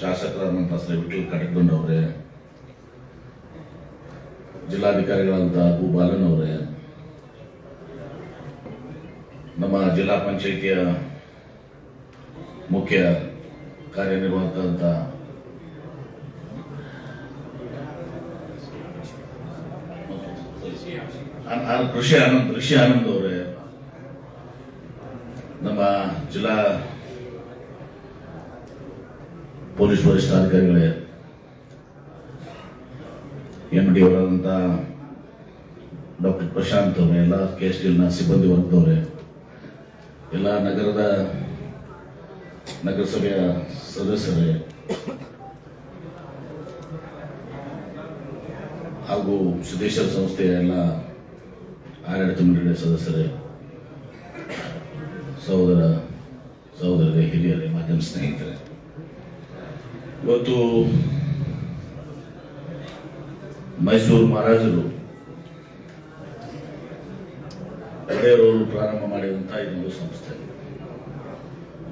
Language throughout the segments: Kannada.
ಶಾಸಕರಾದಂತಹ ಶ್ರೀ ವಿಠಲ್ ಅಬು ಬಾಲನ್ ಅವರೇ, ನಮ್ಮ ಜಿಲ್ಲಾ ಪಂಚಾಯಿತಿಯ ಮುಖ್ಯ ಕಾರ್ಯನಿರ್ವಾಹಕರಂತ ಕೃಷಿ ಆನಂದ್ ಕೃಷಿ ಆನಂದ್ ಅವರೇ, ನಮ್ಮ ಜಿಲ್ಲಾ ಪೊಲೀಸ್ ವರಿಷ್ಠಾಧಿಕಾರಿಗಳೇ ಎಂ ಡಿ ಅವರಾದಂಥ ಡಾಕ್ಟರ್ ಪ್ರಶಾಂತ್ ಅವರೇ, ಎಲ್ಲ ಕೆ ಎಸ್ ಟಿಲ್ನ ಸಿಬ್ಬಂದಿ ವರ್ಗದವರೇ, ಎಲ್ಲ ನಗರದ ನಗರಸಭೆಯ ಸದಸ್ಯರೇ, ಹಾಗೂ ಸಿದ್ದೇಶ್ವರ ಸಂಸ್ಥೆಯ ಎಲ್ಲ ಆಡಳಿತ ಮಂಡಳಿಯ ಸದಸ್ಯರೇ, ಸಹೋದರ, ಸಹೋದರರೇ, ಹಿರಿಯರೇ, ಮಾಧ್ಯಮ ಸ್ನೇಹಿತರೆ. ಇವತ್ತು ಮೈಸೂರು ಮಹಾರಾಜರು ಒಡೆಯರವರು ಪ್ರಾರಂಭ ಮಾಡಿದಂತಹ ಇದೊಂದು ಸಂಸ್ಥೆ.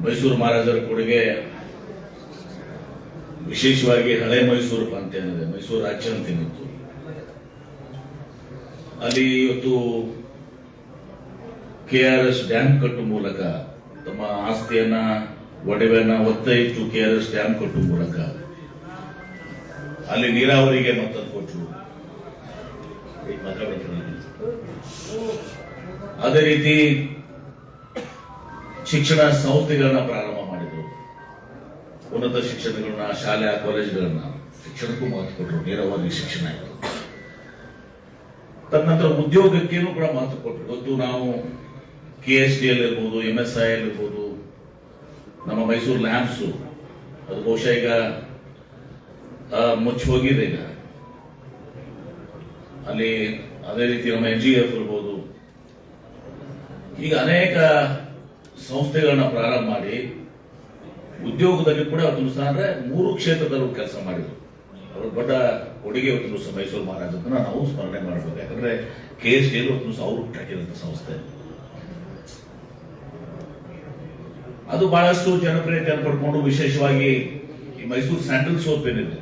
ಮೈಸೂರು ಮಹಾರಾಜರ ಕೊಡುಗೆ ವಿಶೇಷವಾಗಿ ಹಳೆ ಮೈಸೂರು ಪ್ರಾಂತ ಏನಿದೆ ಮೈಸೂರು ರಾಜ್ಯ ಅಂತ ಏನಿತ್ತು. ಅಲ್ಲಿ ಇವತ್ತು ಕೆ ಆರ್ ಎಸ್ ಡ್ಯಾಮ್ ಕಟ್ಟುವ ಮೂಲಕ ತಮ್ಮ ಆಸ್ತಿಯನ್ನ ಒಡವೆಯನ್ನ ಒತ್ತ ಇಟ್ಟು ಕೆ ಆರ್ ಎಸ್ ಡ್ಯಾಮ್ ಕೊಟ್ಟು ಮೂಲಕ. ಅಲ್ಲಿ ನೀರಾವರಿಗೆ ಮತ್ತೊಂದು ಕೊಟ್ಟರು. ಅದೇ ರೀತಿ ಶಿಕ್ಷಣ ಸಂಸ್ಥೆಗಳನ್ನ ಪ್ರಾರಂಭ ಮಾಡಿದ್ರು. ಉನ್ನತ ಶಿಕ್ಷಣಗಳನ್ನ, ಶಾಲೆ ಕಾಲೇಜುಗಳನ್ನ ಶಿಕ್ಷಣಕ್ಕೂ ಮಹತ್ವ ಕೊಟ್ಟರು ನೇರವಾಗಿ ಶಿಕ್ಷಣ ಆಯಿತು. ತದನಂತರ ಉದ್ಯೋಗಕ್ಕೇನು ಕೂಡ ಮಹತ್ವ ಕೊಟ್ಟರು ಇವತ್ತು ನಾವು ಕೆ ಎಸ್ ಡಿ ಎಲ್ ಇರ್ಬೋದು ಎಂ ಎಸ್ ಐ ಎಲ್ ಇರ್ಬೋದು ನಮ್ಮ ಮೈಸೂರು ಲ್ಯಾಂಪ್ಸು ಅದು ಬಹುಶಃ ಈಗ ಮುಚ್ಚಿ ಹೋಗಿದೆ ಈಗ. ಅಲ್ಲಿ ಅದೇ ರೀತಿ ನಮ್ಮ ಎನ್ ಜಿ ಎಫ್ ಇರ್ಬೋದು. ಈಗ ಅನೇಕ ಸಂಸ್ಥೆಗಳನ್ನ ಪ್ರಾರಂಭ ಮಾಡಿ, ಉದ್ಯೋಗದಲ್ಲಿ ಕೂಡ ಸಹ ಅಂದ್ರೆ ಮೂರು ಕ್ಷೇತ್ರದಲ್ಲೂ ಕೆಲಸ ಮಾಡಿದ್ರು. ಅವರು ದೊಡ್ಡ ಕೊಡುಗೆ ಸಹ ಮೈಸೂರು ಮಹಾರಾಜ ನಾವು ಸ್ಮರಣೆ ಮಾಡಬೇಕು ಯಾಕಂದ್ರೆ ಕೆ ಎಸ್ ಡಿ ಸಹ ಅವರು ಹುಟ್ಟಾಕಿದಂತ ಸಂಸ್ಥೆ. ಅದು ಬಹಳಷ್ಟು ಜನಪ್ರಿಯತೆಯನ್ನು ಪಡ್ಕೊಂಡು ವಿಶೇಷವಾಗಿ ಈ ಮೈಸೂರು ಸ್ಯಾಂಡಲ್ ಸೋಪ್ ಏನಿದೆ.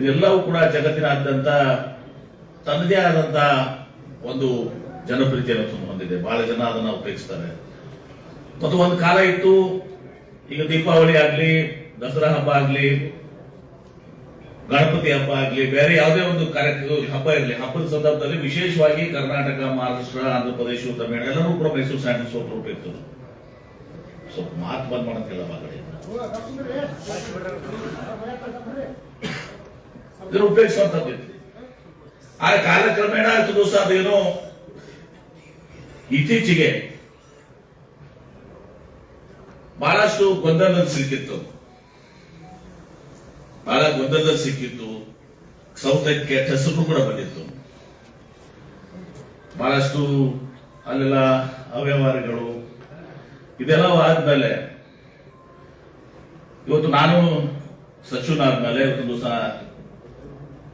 ಇದೆಲ್ಲವೂ ಕೂಡ ಜಗತ್ತಿನಾದ್ಯಂತ ತನ್ನದೇ ಆದಂತ ಒಂದು ಜನಪ್ರಿಯತೆಯನ್ನು ಹೊಂದಿದೆ ಬಹಳ ಜನ ಅದನ್ನ ಉಪಯೋಗಿಸ್ತಾರೆ. ಮತ್ತು ಒಂದು ಕಾಲ ಇತ್ತು, ಈಗ ದೀಪಾವಳಿ ಆಗ್ಲಿ, ದಸರಾ ಹಬ್ಬ ಆಗ್ಲಿ, ಗಣಪತಿ ಹಬ್ಬ ಆಗ್ಲಿ, ಬೇರೆ ಯಾವುದೇ ಒಂದು ಕಾರ್ಯಕ್ರಮ, ಹಬ್ಬ ಇರಲಿ, ಹಬ್ಬದ ಸಂದರ್ಭದಲ್ಲಿ ವಿಶೇಷವಾಗಿ ಕರ್ನಾಟಕ, ಮಹಾರಾಷ್ಟ್ರ, ಆಂಧ್ರಪ್ರದೇಶ ಪ್ರದೇಶ ತಮಿಳು ಎಲ್ಲರೂ ಕೂಡ ಮೈಸೂರು ಸ್ಯಾಂಡಲ್ ಸೋಪ್ ಉಪಯೋಗಿಸ್ತಾರೆ. ಸ್ವಲ್ಪ ಮಾತು ಬಂದ್ ಮಾಡೋಕ್ಕೆಲ್ಲ ಮಗಡೆ ಇದನ್ನು ಉಪಯೋಗಿಸುವಂತದ್ದು ಆ ಕಾಲಕ್ರಮೇಣ ಆಯ್ತು ದಿವಸ ಅದೇನು ಇತ್ತೀಚೆಗೆ ಬಹಳಷ್ಟು ಗೊಂದಲ ಸಿಕ್ಕಿತ್ತು ಬಹಳ ಗೊಂದಲದಲ್ಲಿ ಸಿಕ್ಕಿತ್ತು ಕೆಟ್ಟ ಹೆಸರು ಕೂಡ ಬಂದಿತ್ತು. ಬಹಳಷ್ಟು ಅಲ್ಲೆಲ್ಲ ಅವ್ಯವಹಾರಗಳು ಇದೆಲ್ಲ ಆದ್ಮೇಲೆ ಇವತ್ತು ನಾನು ಸಚಿವನಾದ್ಮೇಲೆ ಇವತ್ತು ದಿವಸ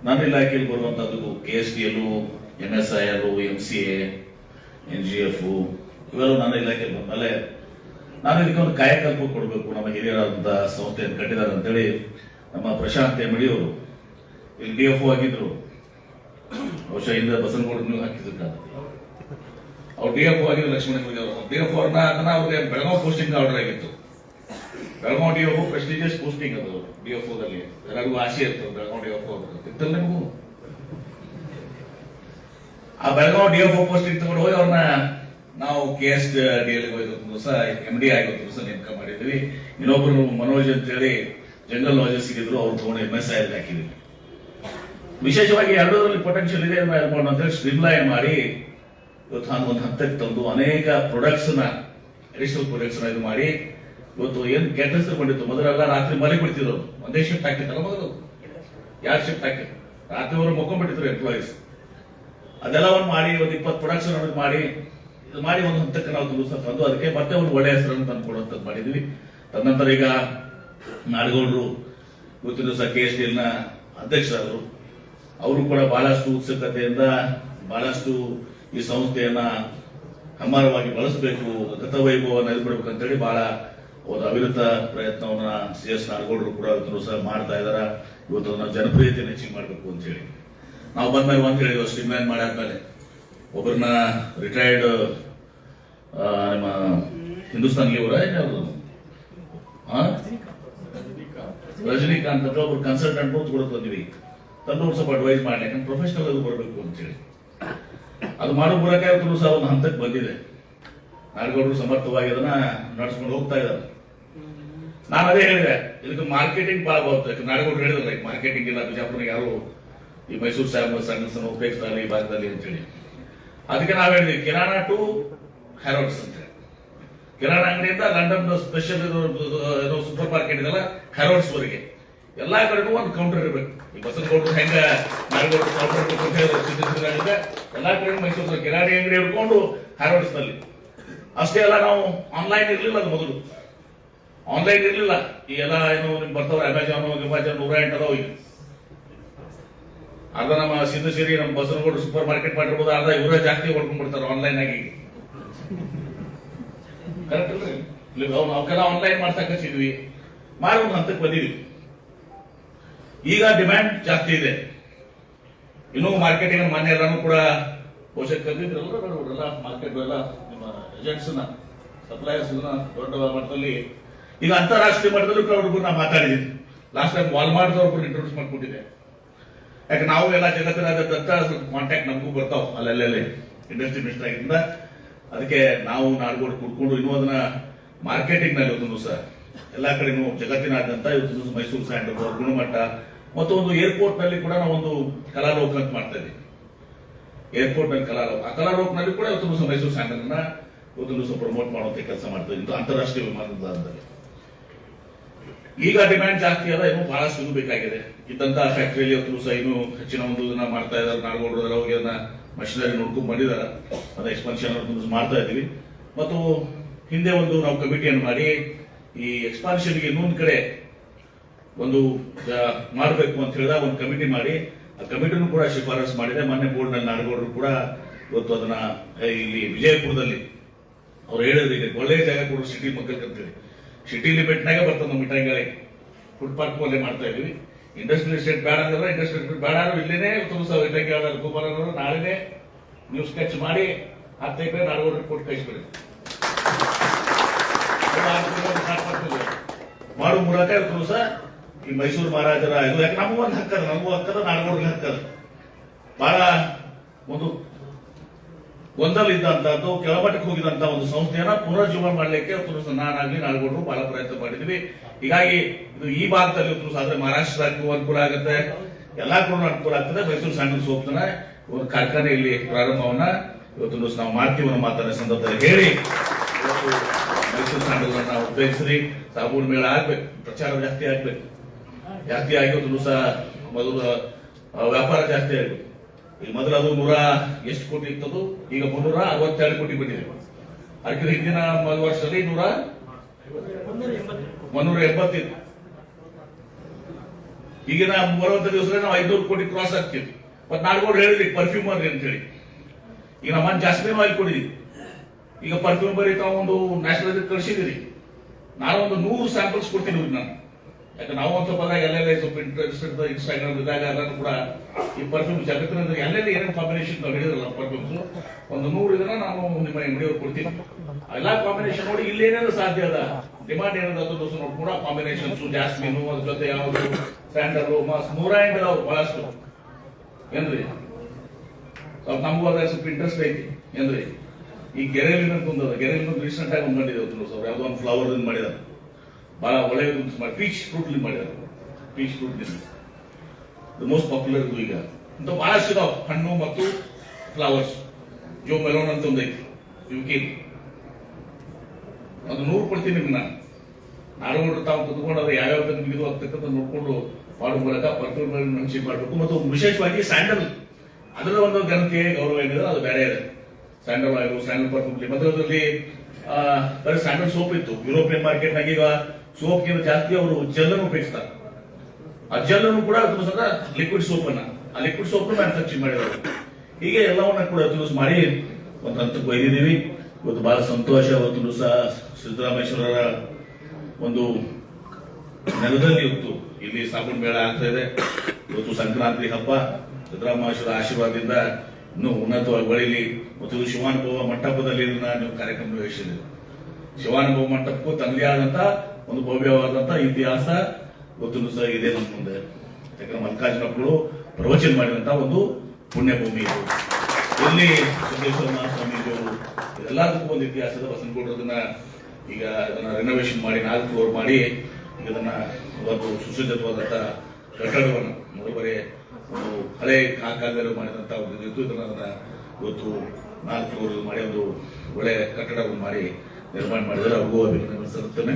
ನನ್ನ ಇಲಾಖೆಯಲ್ಲಿ ಬರುವಂತದ್ದು K S D L M S I L M C N G F, ಇವೆಲ್ಲ ನನ್ನ ಇಲಾಖೆಯಲ್ಲಿ ಬಂದ್ಮೇಲೆ ನಾನು ಇದಕ್ಕೆ ಒಂದು ಕಾಯಕಲ್ಪ ಕೊಡಬೇಕು ನಮ್ಮ ಹಿರಿಯರಾದಂಥ ಸಂಸ್ಥೆಯನ್ನು ಕಟ್ಟಿದ್ದಾರೆ ಅಂತೇಳಿ ನಮ್ಮ ಪ್ರಶಾಂತ್ ಅವರು, ಇಲ್ಲಿ ಡಿ ಎಫ್ ಆಗಿದ್ರು. ಬಹುಶಃ ಹಿಂದೆ ಬಸನಗೌಡ ನೀವು ಹಾಕಿದ್ರು ಅವ್ರು ಡಿ ಎಫ್ ಆಗಿದ್ರು ಲಕ್ಷ್ಮಣ ಅವರು. ಡಿ ಎಫ್ ಅವ್ರನ್ನ ಅದನ್ನ ಅವ್ರಿಗೆ ಬೆಳಗಾವಿ ಪೋಸ್ಟಿಂಗ್ ಆರ್ಡರ್ ಆಗಿತ್ತು. Belagavi D F prestigious posting ಅದು ಡಿ ಎಫ್ ಓದಲ್ಲಿ ಎಲ್ಲರಿಗೂ ಆಸೆ ಇತ್ತು ಬೆಳಗಾವಿ ಡಿ ಎಫ್ ಇತ್ತಲ್ಲ ನಿಮಗೂ? ಆ ಬೆಳಗಾವಿ ಡಿ ಎಫ್ ಪೋಸ್ಟಿಂಗ್ ತಗೊಂಡು ಹೋಗಿ ಅವ್ರನ್ನ ನಾವು ಕೆ ಎಸ್ ಡಿ ಎಲ್ ದಿವಸ ಎಂ ಡಿ ಆಗಿ ದಿವಸ ನೇಮಕ ಮಾಡಿದ್ವಿ. ಇನ್ನೊಬ್ರು ಮನೋಜ್ ಅಂತ ಹೇಳಿ ಜನರಲ್ ಲಾಜಸ್ ಸಿಗಿದ್ರು ಅವ್ರು ತಗೊಂಡು ಎಂ ಎಸ್ ಐ ಹಾಕಿದ್ವಿ. ವಿಶೇಷವಾಗಿ ಎರಡರಲ್ಲಿ ಪೊಟೆನ್ಶಿಯಲ್ ಇದೆ ಅಂತ ಹೇಳಿ ಸ್ಟ್ರಿಮ್ಲೈನ್ ಮಾಡಿ ಇವತ್ತು ನಾನು ಒಂದು ಹಂತಕ್ಕೆ ತಂದು ಅನೇಕ ಪ್ರೊಡಕ್ಟ್ಸ್ನ ಅಡಿಷನಲ್ ಪ್ರೊಡಕ್ಷನ್ ಇದು ಮಾಡಿ ಇವತ್ತು ಏನು ಕೆಟ್ಟ ಹೆಸರು ಬಂದಿತ್ತು ಮೊದಲೆಲ್ಲ ರಾತ್ರಿ ಮಲೆ ಬಿಡ್ತಿದ್ರು ಒಂದೇ ಶಿಫ್ಟ್ ಹಾಕಿತ್ತಲ್ಲ ಮೊದಲು. ಯಾರು ಶಿಫ್ಟ್ ಹಾಕಿದ್ರು ರಾತ್ರಿವರೆಗೂ ಮಕ್ಕೊಂಡ್ಬಿಟ್ಟಿದ್ರು ಎಂಪ್ಲಾಯೀಸ್ ಅದೆಲ್ಲ ಒಂದು ಮಾಡಿ, ಒಂದು ಇಪ್ಪತ್ತು ಪ್ರೊಡಕ್ಷನ್ ಮಾಡಿ, ಇದು ಮಾಡಿ ಒಂದು ಹಂತಕ್ಕೆ ನಾವು ದೂರ ತಂದು ಅದಕ್ಕೆ ಮತ್ತೆ ಒಂದು ಒಳ್ಳೆಯ ಹೆಸರನ್ನು ತಂದು ಕೊಡುವಂಥದ್ದು ಮಾಡಿದ್ವಿ. ತದನಂತರ ಈಗ ನಾಡಗೌಡರು ಇವತ್ತಿನ ದಿವಸ ಕೆ ಎಸ್ ಡಿ ನ ಅಧ್ಯಕ್ಷರಾದರು. ಅವರು ಕೂಡ ಬಹಳಷ್ಟು ಉತ್ಸುಕತೆಯಿಂದ ಬಹಳಷ್ಟು ಈ ಸಂಸ್ಥೆಯನ್ನ ಹಮ್ಮಾರವಾಗಿ ಬಳಸಬೇಕು ಅಂತ ಅಂತೇಳಿ ಬಹಳ ಒಂದು ಅವಿರತ ಪ್ರಯತ್ನವನ್ನ ಸಿ ಎಸ್ ನಾಡಗೌಡರು ಕೂಡ ಇವತ್ತು ಸಹ ಮಾಡ್ತಾ ಇದಾರ. ಇವತ್ತು ಅದನ್ನ ಜನಪ್ರಿಯತೆ ಹೆಚ್ಚಿಗೆ ಮಾಡಬೇಕು ಅಂತ ಹೇಳಿ ನಾವು ಬಂದ್ಮೇಲೆ ಒಂದ್ ಹೇಳಿದ್ವಿ ಸ್ಟ್ರೀಮ್ಲೈನ್ ಮಾಡಾದ್ಮೇಲೆ. ಒಬ್ಬರನ್ನ ರಿಟೈರ್ಡ್ ನಿಮ್ಮ ಹಿಂದೂಸ್ತಾನ್ ಲೀವರ ರಜನಿಕಾಂತ್ ಅಂತ ಒಬ್ರು ಕನ್ಸಲ್ಟೆಂಟ್ ಕೂಡ ತಂದು ಅವ್ರು ಸ್ವಲ್ಪ ಅಡ್ವೈಸ್ ಮಾಡಿ ಯಾಕಂದ್ರೆ ಪ್ರೊಫೆಷನಲ್ ಆಗಿ ಬರಬೇಕು ಅಂತ ಹೇಳಿ ಅದು ಮಾಡೋ ಮೂಲಕ ಇವತ್ತು ಸಹ ಒಂದು ಹಂತಕ್ಕೆ ಬಂದಿದೆ. ನಾಡಗೌಡರು ಸಮರ್ಥವಾಗಿ ಅದನ್ನ ನಡೆಸ್ಕೊಂಡು ಹೋಗ್ತಾ ಇದ್ದಾರೆ. ನಾನು ಅದೇ ಹೇಳಿದೆ, ಇದಕ್ಕೆ ಮಾರ್ಕೆಟಿಂಗ್ ಬಹಳ ಬರುತ್ತೆ. ನಾಡಗೌಡರು ಹೇಳಿದ್ರೆ ಮಾರ್ಕೆಟಿಂಗ್ ಇಲ್ಲ ಬಿಜಾಪುರ ಯಾರು ಈ ಮೈಸೂರು ಸಾಹೇಬ್ ಸಣ್ಣ ಉಪಯೋಗಿಸ್ತಾರೆ, ಈ ಭಾಗದಲ್ಲಿ ಅಂತೇಳಿ. ಅದಕ್ಕೆ ನಾವು ಹೇಳಿದ್ವಿ ಕಿರಾಣ ಟು ಹ್ಯಾರೋಡ್ಸ್ ಅಂತ ಕಿರಾಣ ಅಂಗಡಿಯಿಂದ ಲಂಡನ್ ಸ್ಪೆಷಲ್ ಸೂಪರ್ ಮಾರ್ಕೆಟ್ ಇದೆಲ್ಲ ಹ್ಯಾರೋಡ್ಸ್ ವರೆಗೆ. ಎಲ್ಲಾ ಕಡೆಗೂ ಒಂದು ಕೌಂಟರ್ ಇರಬೇಕು. ಈ ಕೌಂಟರ್ ಹೆಂಗ ನಾಲ್ಕು ಕೌಂಟರ್ ಎಲ್ಲಾ ಕಡೆ ಮೈಸೂರು ಕಿರಾಣಿ ಅಂಗಡಿ ಹಿಡ್ಕೊಂಡು ಹ್ಯಾರೋಡ್ಸ್ನಲ್ಲಿ ಅಷ್ಟೇ ಅಲ್ಲ, ನಾವು ಆನ್ಲೈನ್ ಇರಲಿಲ್ಲ ಅದು ಮೊದಲು. ಆನ್ಲೈನ್ ಇರಲಿಲ್ಲ. ಈ ಎಲ್ಲ ಏನು ನಿಮ್ ಬರ್ತಾವ ಅಮೆಜಾನ್ ಅಮೆಜಾನ್ ನೂರ ಎಂಟು ಅದಾವ ಈಗ. ಅರ್ಧ ನಮ್ಮ ಸಿಂಧುಸಿರಿ ನಮ್ಮ ಬಸವನಗೌಡ ಸೂಪರ್ ಮಾರ್ಕೆಟ್ ಮಾಡಿರ್ಬೋದು. ಅರ್ಧ ಇವರ ಜಾಸ್ತಿ ಹೊಡ್ಕೊಂಡ್ಬಿಡ್ತಾರೆ ಆನ್ಲೈನ್ ಆಗಿ. ಕರೆಕ್ಟ್ ಅಲ್ರಿ? ನಾವು ಕೆಲ ಆನ್ಲೈನ್ ಮಾಡ್ತಾ ಹಚ್ಚಿದ್ವಿ. ಮಾಡಿ ಒಂದು ಹಂತಕ್ಕೆ ಬಂದಿದ್ವಿ. ಈಗ ಡಿಮ್ಯಾಂಡ್ ಜಾಸ್ತಿ ಇದೆ. ಇನ್ನೂ ಮಾರ್ಕೆಟಿಂಗ್ ಮನೆ ಎಲ್ಲಾನು ಕೂಡ ಪೋಷಕ ಕರೆದಿದ್ರಲ್ಲ ಮಾರ್ಕೆಟ್ ಎಲ್ಲ ನಿಮ್ಮ ಏಜೆಂಟ್ಸ್ ಸಪ್ಲೈಯರ್ಸ್ ದೊಡ್ಡ ಮಟ್ಟದಲ್ಲಿ, ಈಗ ಅಂತಾರಾಷ್ಟ್ರೀಯ ಮಟ್ಟದಲ್ಲೂ ಅವ್ರಿಗೂ ನಾ ಮಾತಾಡಿದ್ದೀನಿ ಲಾಸ್ಟ್ ಟೈಮ್ ವಾಲ್ಮಾರ್ಟ್ ಅವ್ರಿಗೂ ಇಂಟ್ರೊಡ್ಯೂಸ್ ಮಾಡ್ಕೊಟ್ಟಿದ್ದೆ. ಯಾಕೆ ನಾವು ಎಲ್ಲ ಜಗತ್ತಿನಾದ್ಯಂತ ಕಾಂಟ್ಯಾಕ್ಟ್ ನಮಗೂ ಬರ್ತಾವ ಅಲ್ಲೆಲ್ಲೆಲ್ಲಿ. ಇಂಡಸ್ಟ್ರಿ ಮಿನಿಸ್ಟರ್ ಆಗಿದ್ದ ಅದಕ್ಕೆ ನಾವು ನಾಡ್ಗೋಡ್ ಕುಡ್ಕೊಂಡು ಇನ್ನೂ ಅದನ್ನ ಮಾರ್ಕೆಟಿಂಗ್ನಲ್ಲಿ ಒಂದು ದಿವಸ ಎಲ್ಲಾ ಕಡೆನೂ ಜಗತ್ತಿನಾದ್ಯಂತ ಇವತ್ತು ಮೈಸೂರು ಸ್ಯಾಂಡ್ ಗುಣಮಟ್ಟ, ಮತ್ತು ಒಂದು ಏರ್ಪೋರ್ಟ್ನಲ್ಲಿ ಕೂಡ ನಾವು ಒಂದು ಕಲಾಲೋಕ ಅಂತ ಮಾಡ್ತಾ ಇದ್ದೀವಿ. ಏರ್ಪೋರ್ಟ್ನಲ್ಲಿ ಕಲಾಲೋಕ. ಆ ಕಲಾಲೋಕ ನಲ್ಲಿ ಕೂಡ ಇವತ್ತು ಮೈಸೂರು ಸ್ಯಾಂಡಲ್ ಅನ್ನ ಇವತ್ತು ದಿವಸ ಪ್ರಮೋಟ್ ಮಾಡುವಂತ ಕೆಲಸ ಮಾಡ್ತಾ ಇದ್ದು ಅಂತಾರಾಷ್ಟ್ರೀಯ ವಿಮಾನದಲ್ಲಿ ಈಗ ಡಿಮ್ಯಾಂಡ್ ಜಾಸ್ತಿ ಅದ ಇನ್ನೂ ಬಹಳಷ್ಟು ಇದು ಬೇಕಾಗಿದೆ. ಇದ್ದಂತ ಫ್ಯಾಕ್ಟರಿಯಲ್ಲಿ ಇವತ್ತು ದಿವಸ ಇನ್ನೂ ಹೆಚ್ಚಿನ ಒಂದು ಇದನ್ನ ಮಾಡ್ತಾ ಇದ್ದಾರೆ. ನಾಡೋರು ಹೋಗಿ ಅದನ್ನ ಮಷಿನರಿ ನೋಡ್ಕೊಂಡು ಬಂದಿದ್ದಾರೆ. ಅದ ಎಕ್ಸ್ಪಾನ್ಷನ್ ಮಾಡ್ತಾ ಇದೀವಿ ಮತ್ತು ಹಿಂದೆ ಒಂದು ನಾವು ಕಮಿಟಿಯನ್ನು ಮಾಡಿ ಈ ಎಕ್ಸ್ಪಾನ್ಷನ್ಗೆ ಇನ್ನೊಂದು ಕಡೆ ಒಂದು ಮಾಡಬೇಕು ಅಂತ ಹೇಳಿದಾಗ ಒಂದು ಕಮಿಟಿ ಮಾಡಿ. ಆ ಕಮಿಟಿನೂ ಕೂಡ ಶಿಫಾರಸ್ ಮಾಡಿದೆ. ಮೊನ್ನೆ ಬೋರ್ಡ್ನಲ್ಲಿ ನಾಡಗೌಡರು ಕೂಡ ಇವತ್ತು ಅದನ್ನ ಇಲ್ಲಿ ವಿಜಯಪುರದಲ್ಲಿ ಅವ್ರು ಹೇಳಿದ್ರು. ಈಗ ಒಳ್ಳೆಯ ಜಾಗ ಕೂಡ ಸಿಟಿ ಮಕ್ಕಳಿಗೆ ಅಂತೇಳಿ. ಸಿಟಿ ಲಿಮಿಟ್ನಾಗ ಬರ್ತದೆ ನಮ್ಮ ಮಿಠಾಯಿಗಳೇ ಫುಡ್ ಪಾರ್ಕ್ ಅಲ್ಲೇ ಮಾಡ್ತಾ ಇದೀವಿ ಇಂಡಸ್ಟ್ರಿಯಲ್ ಎಸ್ಟೇಟ್ ಬೇಡ ಅಂದ್ರೆ ಇಂಡಸ್ಟ್ರಿಯಲ್ ಎಸ್ಟೇಟ್ ಬೇಡ ಅಂದ್ರೆ ಇಲ್ಲೇನೆ ತುಂಬ ಇಟಂಗಿ ಕುಮಾರ್ ಅವರು ನಾಳೆನೆ ನೀವು ಸ್ಕೆಚ್ ಮಾಡಿ ಹತ್ತು ಎಕರೆ ನಾಡಗೌಡರಿಗೆ ಕೊಟ್ಟು ಕಳಿಸ್ಬಿಡಿ. ಮಾಡೋ ಮೂಲಕ ಇವತ್ತು ಸಹ ಈ ಮೈಸೂರು ಮಹಾರಾಜರ ಇದು ಯಾಕೆ ನಮಗೂ ಒಂದು ಹಕ್ಕದ ನಮಗೂ ಹಕ್ಕದ ನಾಡಗೌಡರಿಗೆ ಹಕ್ಕದ ಬಹಳ ಒಂದು ಗೊಂದಲ ಇದ್ದಂತಹದ್ದು ಕೆಳಮಟ್ಟಕ್ಕೆ ಹೋಗಿದಂತ ಒಂದು ಸಂಸ್ಥೆಯನ್ನ ಪುನರ್ಜೀವನ ಮಾಡಲಿಕ್ಕೆ ನಾನಾಗ್ಲಿ ನಾಡಗೌಡರು ಬಹಳ ಪ್ರಯತ್ನ ಮಾಡಿದ್ವಿ. ಹೀಗಾಗಿ ಇದು ಈ ಭಾಗದಲ್ಲಿ ಆದ್ರೆ ಮಹಾರಾಷ್ಟ್ರಕ್ಕೂ ಅನುಕೂಲ ಆಗುತ್ತೆ. ಎಲ್ಲಾ ಕೂಡ ಅನುಕೂಲ ಆಗ್ತದೆ. ಮೈಸೂರು ಸ್ಯಾಂಡಲ್ ಸೋಪ್ತನ ಒಂದು ಕಾರ್ಖಾನೆ ಇಲ್ಲಿ ಪ್ರಾರಂಭವನ್ನ ಇವತ್ತು ನಾವು ಮಾಡ್ತೀವಿ ಮಾತನ್ನ ಸಂದರ್ಭದಲ್ಲಿ ಹೇಳಿ. ಉಪಯೋಗಿಸ್ರಿ ಸಾಬೂನ್ ಮೇಳ ಆಗ್ಬೇಕು, ಪ್ರಚಾರ ಜಾಸ್ತಿ ಆಗ್ಬೇಕು. ಜಾಸ್ತಿ ಆಗಿದ್ರು ಸಹ ಮೊದಲು ವ್ಯಾಪಾರ ಜಾಸ್ತಿ ಆಗ್ಬೇಕು. ಈಗ ಮೊದಲು ಅದು ನೂರ ಎಷ್ಟು ಕೋಟಿ ಇತ್ತದು, ಈಗ ಮುನ್ನೂರ ಅರವತ್ತೆರಡು ಕೋಟಿ ಬಂದಿದೆ. ಅದಕ್ಕೆ ಹಿಂದಿನ ವರ್ಷದಲ್ಲಿ ನೂರ ಮುನ್ನೂರ ಎಪ್ಪತ್ತಿತ್ತು ಈಗಿನ ಮೂವತ್ತು ದಿವಸ ನಾವು ಐದ್ನೂರು ಕೋಟಿ ಕ್ರಾಸ್ ಆಗ್ತೀವಿ ಮತ್ತೆ ನಾಡ್ಕೊಂಡು ಹೇಳಿದ್ರಿ ಪರ್ಫ್ಯೂಮ್ ಅಂತ ಹೇಳಿ ಈಗ ನಮ್ಮ ಜಾಸ್ಮಿನ್ ಆಯಿಲ್ ಕೊಡಿದ್ವಿ ಈಗ ಪರ್ಫ್ಯೂಮ್ ಬರೀ ತಾವು ಒಂದು ನ್ಯಾಷನಲ್ ಕಳಿಸಿದಿರಿ ನಾನು ಒಂದು ನೂರು ಸ್ಯಾಂಪಲ್ಸ್ ಕೊಡ್ತೀನಿ ನಾನು. ಯಾಕಂದ್ರೆ ನಾವು ಅಂತ ಸ್ವಲ್ಪ ಎಲ್ಲೆಲ್ಲ ಸ್ವಲ್ಪ ಇಂಟ್ರೆಸ್ಟ್ ಇನ್ಸ್ಟಾಗ್ರಾಮ್ ಇದ್ದಾಗ ಎಲ್ಲರೂ ಕೂಡ ಈ ಪರ್ಫ್ಯೂಮ್ ಜಗತ್ತಿನ ಎಲ್ಲೆಲ್ಲಿ ಏನೇನು ಕಾಂಬಿನೇಷನ್ ನಾವು ಹೇಳಿದ್ರಲ್ಲ ಪರ್ಫ್ಯೂಮ್ಸ್ ಒಂದು ನೂರು ಇದನ್ನ ನಾನು ನಿಮ್ಮ ಅಂಗಡಿಯವ್ರು ಕೊಡ್ತೀನಿ. ಎಲ್ಲಾ ಕಾಂಬಿನೇಷನ್ ನೋಡಿ ಇಲ್ಲಿ ಏನೇನು ಸಾಧ್ಯ ಅದ? ಡಿಮಾಂಡ್ ಏನದ ಅದು ದೋಸೆ ನೋಡ್ಕೊಂಡ ಕಾಂಬಿನೇಷನ್ಸ್ ಜಾಸ್ಮಿನು ಅದ್ರ ಜೊತೆ ಯಾವುದು? ಸ್ಯಾಂಡಲ್ ಮಾಸ್ ನೂರ ಎಂಟು ಅದಾವ ಬಹಳಷ್ಟು. ಏನ್ರಿ? ನಮಗೂ ಅದ್ರ ಸ್ವಲ್ಪ ಇಂಟ್ರೆಸ್ಟ್ ಐತಿ. ಏನ್ರಿ? ಈ ಗೆರೆಲಿನ ಕುಂದದ ಗೆರೆಲಿನ ರೀಸೆಂಟ್ ಆಗಿ ಒಂದು ಮಾಡಿದೆ ಅವ್ರು ಯಾವ್ದೋ ಒಂದು ಫ್ಲವರ್ ಮಾಡಿದಾರೆ ಬಹಳ ಒಳ್ಳೆಯದು ಪೀಚ್ ಫ್ರೂಟ್ ಮಾಡಿದಾರೆ peach fruit the most popular ಈಗ. ಇಂಥ ಬಹಳ ಹಣ್ಣು ಮತ್ತು ಫ್ಲವರ್ಸ್ ಜೋ ಮೆಲೋನ್ ಅಂತ ಒಂದು ಐತಿ ಯುಕೆ ಅದು ನೂರು ಕೊಡ್ತೀನಿ ನಿಮ್ಗೆ ನಾನು. ನಾಡುಗಳು ತಾವು ಕುತ್ಕೊಂಡು ಅದು ಯಾವ್ಯಾವ ಇದು ಆಗ್ತಕ್ಕಂಥ ನೋಡ್ಕೊಂಡು ಮಾಡೋ ಮೂಲಕ ಪರ್ಫ್ಯೂಮ್ ಮೆನ್ಷನ್ ಮಾಡಬೇಕು. ಮತ್ತು ವಿಶೇಷವಾಗಿ ಸ್ಯಾಂಡಲ್. ಅದರ ಒಂದು ಘನತೆ ಗೌರವ ಏನಿದೆ, ಅದು ಬೇರೆ ಇದೆ. ಸ್ಯಾಂಡಲ್ ಆಯಿಲ್ ಸ್ಯಾಂಡಲ್ ಪರ್ಫ್ಯೂಮ್ ಮತ್ತೆ ಅದರಲ್ಲಿ ಬರೀ ಸ್ಯಾಂಡಲ್ ಸೋಪ್ ಇತ್ತು. ಯುರೋಪಿಯನ್ ಮಾರ್ಕೆಟ್ನಾಗ ಈಗ ಸೋಪ್ಗಿಂತ ಜಾಸ್ತಿ ಅವರು ಜೆಲ್ಲನ್ನು ಉಪಯೋಗಿಸ್ತಾರೆ. ಆ ಜೆಲ್ಲನ್ನು ಕೂಡ ತುಂಬ ಲಿಕ್ವಿಡ್ ಸೋಪ್ ಅನ್ನ. ಆ ಲಿಕ್ವಿಡ್ ಸೋಪ್ ಮ್ಯಾನುಫ್ಯಾಕ್ಚರಿಂಗ್ ಮಾಡಿದ್ರು ಹೀಗೆ ಎಲ್ಲವನ್ನ ಕೂಡ ಯೂಸ್ ಮಾಡಿ ಒಂದು ಹಂತಕ್ಕೆ ಒಯ್ದಿದ್ದೀವಿ. ಇವತ್ತು ಬಹಳ ಸಂತೋಷ. ಇವತ್ತು ದಿವಸ ಸಿದ್ದರಾಮೇಶ್ವರರ ಒಂದು ನೆಲದಲ್ಲಿ ಇವತ್ತು ಇಲ್ಲಿ ಸಾಬೂನ್ ಮೇಳ ಆಗ್ತಾ ಇದೆ. ಇವತ್ತು ಸಂಕ್ರಾಂತಿ ಹಬ್ಬ. ಸಿದ್ದರಾಮೇಶ್ವರ ಆಶೀರ್ವಾದದಿಂದ ಉನ್ನತವಾಗಿ ಬೆಳೀಲಿ ಮತ್ತು ಶಿವಾನುಭವ ಮಂಟಪದಲ್ಲಿ ನೀವು ಕಾರ್ಯಕ್ರಮ ನಿರ್ವಹಿಸಿದ್ದೀರಿ ಶಿವಾನುಭವ ಮಂಟಪಕ್ಕೂ ತನ್ನದೇ ಆದಂತ ಒಂದು ಭವ್ಯವಾದಂತ ಇತಿಹಾಸ ಗೊತ್ತೂ ಸಹ ಇದೆ ನಮ್ಮ ಮುಂದೆ. ಯಾಕಂದ್ರೆ ಮಲ್ಲಿಕಾರ್ಜುನಪ್ಪಗಳು ಪ್ರವಚನ ಮಾಡಿದಂತ ಒಂದು ಪುಣ್ಯಭೂಮಿ ಇದು. ಇಲ್ಲಿ ಸಿದ್ದೇಶ್ವರ ಮಹಾಸ್ವಾಮೀಜಿಯವರು ಇದೆಲ್ಲದಕ್ಕೂ ಒಂದು ಇತಿಹಾಸದ ಬಸನಗೌಡರದನ್ನ ಈಗ ಅದನ್ನ ರಿನೋವೇಷನ್ ಮಾಡಿ, ನಾಲ್ಕು ಫ್ಲೋರ್ ಮಾಡಿ ಇದನ್ನ ಒಂದು ಸುಸಜ್ಜಿತವಾದಂತ ಕಟ್ಟಡವನ್ನು ಮೊದಲು ಬರೀ ಹಳೆ ಕಾಲದಲ್ಲಿ ಮಾಡಿದಂತ ಒಂದು ಇದನ್ನ ಇವತ್ತು ನಾಲ್ಕು ಫ್ಲೋರ್ ಮಾಡಿ ಒಂದು ಒಳ್ಳೆ ಕಟ್ಟಡವನ್ನು ಮಾಡಿ ನಿರ್ಮಾಣ ಮಾಡಿದರೆ ಅವ್ರಿಗೂ ಅಭಿನಂದನೆ ಸಲ್ಲುತ್ತೇನೆ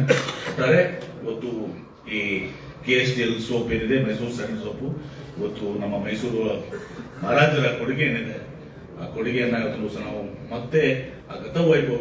ಒಟ್ಟಾರೆ ಇವತ್ತು ಈ K S D L soap ಏನಿದೆ, ಮೈಸೂರು ಸಣ್ಣ ಸೋಪು ಇವತ್ತು ನಮ್ಮ ಮೈಸೂರು ಮಹಾರಾಜರ ಕೊಡುಗೆ ಏನಿದೆ ಆ ಕೊಡುಗೆಯನ್ನ ಇವತ್ತು ನಾವು ಮತ್ತೆ ಆ ಗತ ವೈಭವ